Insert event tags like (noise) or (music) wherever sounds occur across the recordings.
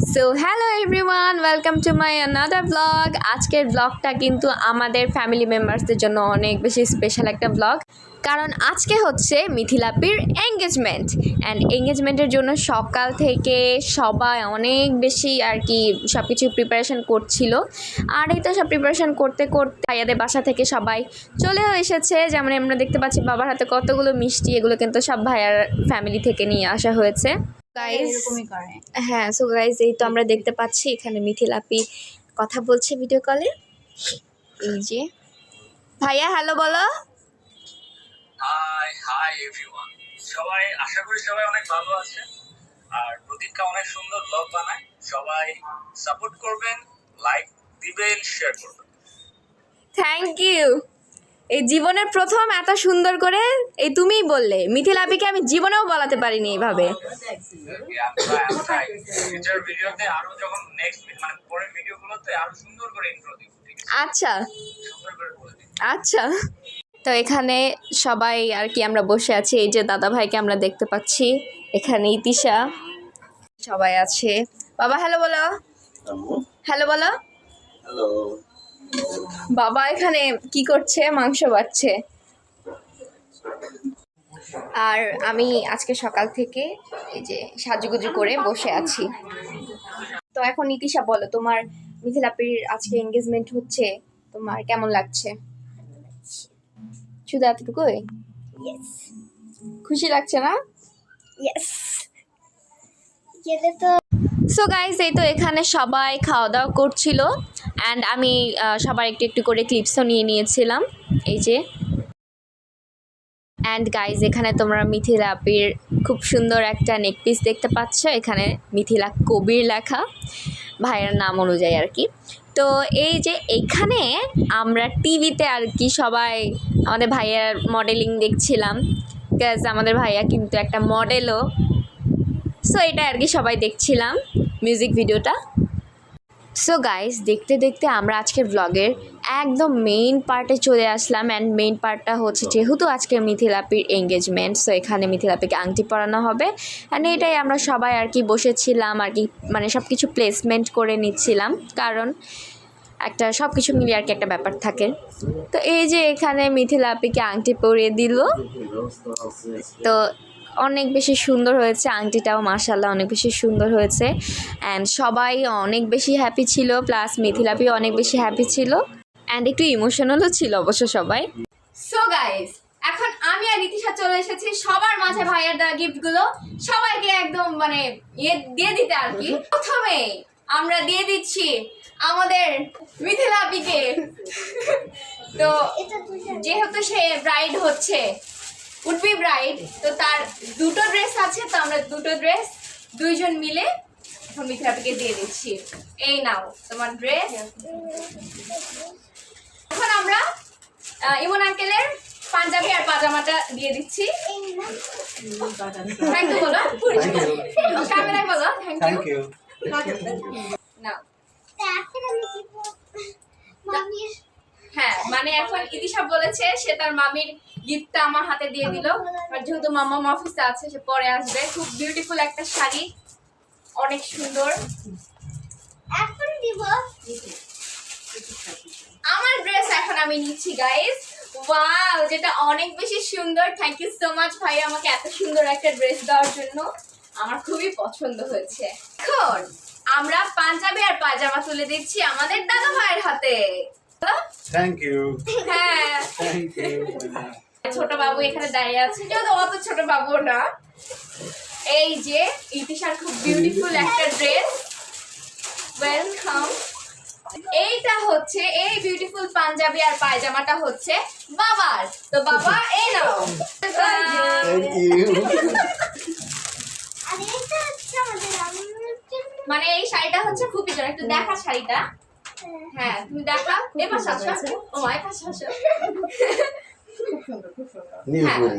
So hello everyone welcome to my another blog আজকের ব্লগটা কিন্তু আমাদের ফ্যামিলি মেম্বার্সদের জন্য অনেক বেশি স্পেশাল একটা ব্লগ কারণ আজকে হচ্ছে মিথিলাপির এঙ্গেজমেন্ট অ্যান্ড এঙ্গেজমেন্টের জন্য সকাল থেকে সবাই অনেক বেশি আর কি সব কিছু প্রিপারেশন করছিল। আর এই তো সব প্রিপারেশন করতে করতে ভাইয়াদের বাসা থেকে সবাই চলেও এসেছে। যেমন আমরা দেখতে পাচ্ছি বাবার হাতে কতগুলো মিষ্টি, এগুলো কিন্তু সব ভাইয়ার ফ্যামিলি থেকে নিয়ে আসা হয়েছে। গাইস হ্যাঁ সো গাইজ এই তো আমরা দেখতে পাচ্ছি এখানে মিথিল আপি কথা বলছে ভিডিও কলে এই যে। ভাইয়া হ্যালো বলো। হাই হাই এভরিওয়ান সবাই আশা করি সবাই অনেক ভালো আছে। আর প্রদীপকা অনেক সুন্দর ব্লগ বানায়। সবাই সাপোর্ট করবেন লাইক দিবেন শেয়ার করবেন। থ্যাংক ইউ এই জীবনের প্রথম এত সুন্দর করে এই তুমিই বললে। মিথিল আপিকে আমি জীবনেও বলাতে পারিনি এইভাবে। আচ্ছা। আচ্ছা। তো এখানে সবাই আর কি আমরা বসে আছি এই যে দাদা ভাইকে আমরা দেখতে পাচ্ছি। এখানে ইতিশা। সবাই আছে। বাবা হ্যালো বলো। হ্যালো। বলো। হ্যালো। বাবা এখানে কি করছে? মাংস বাড়ছে আর আমি আজকে সকাল থেকে এই যে সাজুগুজু করে বসে আছি। তো এখন নীতিশা বলো তোমার মিথিলাপির আজকে এঙ্গেজমেন্ট হচ্ছে? তোমার কেমন লাগছে? শুধু এতটুকুই? খুশি লাগছে না? ইয়েস গেলে তো সো গাইজ এই তো এখানে সবাই খাওয়া দাওয়া করছিল অ্যান্ড আমি সবার একটু একটু করে ক্লিপসও নিয়ে নিয়েছিলাম, এই যে। অ্যান্ড গাইজ এখানে তোমরা মিথিলা আপির খুব সুন্দর একটা নেকপিস দেখতে পাচ্ছ, এখানে মিথিলা কবির লেখা, ভাইয়ের নাম অনুযায়ী আর কি। তো এই যে এখানে আমরা টিভিতে আর কি সবাই আমাদের ভাইয়ার মডেলিং দেখছিলাম বিকজ আমাদের ভাইয়া কিন্তু একটা মডেলও সো এটা আর কি সবাই দেখছিলাম। মিউজিক ভিডিওটা সো গাইস দেখতে দেখতে আমরা আজকের ব্লগের একদম মেইন পার্টে চলে আসলাম অ্যান্ড মেইন পার্টটা হচ্ছে যেহেতু আজকে মিথিলাপির এঙ্গেজমেন্ট সো এখানে মিথিলাপিকে আংটি পরানো হবে। অ্যান্ড এটাই আমরা সবাই আর কি বসেছিলাম, আর কি মানে সব কিছু প্লেসমেন্ট করে নিচ্ছিলাম, কারণ একটা সব কিছু মিলিয়ে আর কি একটা ব্যাপার থাকে। তো এই যে এখানে মিথিলাপিকে আংটি পরিয়ে দিল। তো অনেক বেশি সুন্দর হয়েছে। আংটিটাও মার্শাল্লাহ অনেক বেশি সুন্দর হয়েছে। অ্যান্ড সবাই অনেক বেশি হ্যাপি ছিল প্লাস মিথিলাপি অনেক বেশি হ্যাপি ছিল। অ্যান্ড একটু ইমোশনালও ছিল অবশ্য সবাই। সো গাইস এখন আমি আর নীতিশা চলে এসেছি সবার মাঝে ভাইয়ের দেওয়া গিফটগুলো সবাইকে একদম মানে ইয়ে দিয়ে দিতে আর কি। প্রথমে আমরা দিয়ে দিচ্ছি আমাদের মিথিলাপিকে তো যেহেতু সে ব্রাইড হচ্ছে উঠবি ব্রাইড। তো তার দুটো ড্রেস আছে তো আমরা দুটো ড্রেস দুইজন মিলে এখন মিথিলাপিকে দিয়ে দিচ্ছি। এই নাও তোমার ড্রেস। এখন আমরা ইমন আঙ্কেলের পাঞ্জাবি আর পাজামাটা দিয়ে দিচ্ছি। থ্যাংক ইউ বলো। ক্যামেরায় বলো থ্যাংক ইউ নাও এখন আমি দিব মামির হ্যাঁ মানে এখন ইতিশা বলেছে সে তার মামির গিফটটা আমার হাতে দিয়ে দিল। আর যেহেতু মামা অফিসে আছে সে পরে আসবে। খুব বিউটিফুল একটা শাড়ি। অনেক সুন্দর। এখন দিব। আমার ড্রেস এখন আমি নিচ্ছি গাইস ওয়াও যেটা অনেক বেশি সুন্দর। থ্যাংক ইউ সো মাচ ভাই আমাকে এত সুন্দর একটা ড্রেস দেওয়ার জন্য। আমার খুবই পছন্দ হয়েছে। এখন আমরা পাঞ্জাবি আর পাজামা তুলে দিচ্ছি আমাদের দাদা ভাইয়ের হাতে? থ্যাংক ইউ হ্যাঁ। থ্যাংক ইউ ছোট বাবু এখানে দাঁড়িয়ে আছে। যেহেতু অত ছোট বাবু না। এই যে ইতিশার খুব বিউটিফুল একটা ড্রেস ওয়েলকাম এইটা হচ্ছে এই বিউটিফুল পাঞ্জাবি আর পায়জামাটা হচ্ছে বাবার। তো বাবা এই নাও। থ্যাংক ইউ আর এটা হচ্ছে আমাদের মানে এই শাড়িটা হচ্ছে খুবই জন্য একটু দেখা শাড়িটা। হ্যাঁ। তুমি দেখা এ পাশে আসো। ও পাশে আসো নিউ হ্যাঁ। বলি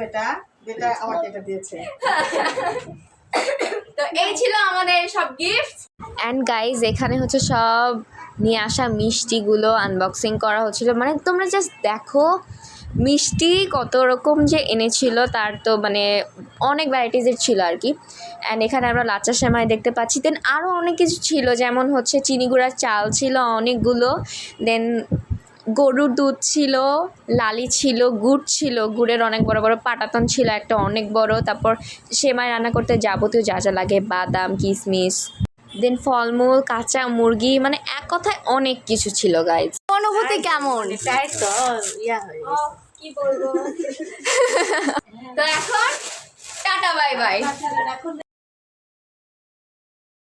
বেটা বেটা আমাকে এটা দিয়েছে। (coughs) তো এই ছিল আমাদের সব গিফট অ্যান্ড গাইজ এখানে হচ্ছে সব নিয়ে আসা মিষ্টিগুলো আনবক্সিং করা হচ্ছিল। মানে তোমরা জাস্ট দেখো মিষ্টি কত রকম যে এনেছিল তার তো মানে অনেক ভ্যারাইটিসের ছিল আর কি। অ্যান্ড এখানে আমরা লাচ্চা সেমাই দেখতে পাচ্ছি। দেন আরও অনেক কিছু ছিল যেমন হচ্ছে চিনি গুঁড়ার চাল ছিল অনেকগুলো। দেন গরুর দুধ ছিল লালি ছিল গুড় ছিল। গুড়ের অনেক বড় বড় পাটাতন ছিল একটা অনেক বড়। তারপর সেমাই রান্না করতে যাবতীয় যা যা লাগে বাদাম কিশমিশ দেন ফলমূল কাঁচা মুরগি মানে এক কথায় অনেক কিছু ছিল গাইজ অনুভূতি কেমন? বলব? (laughs) তো এখন টাটা বাই বাই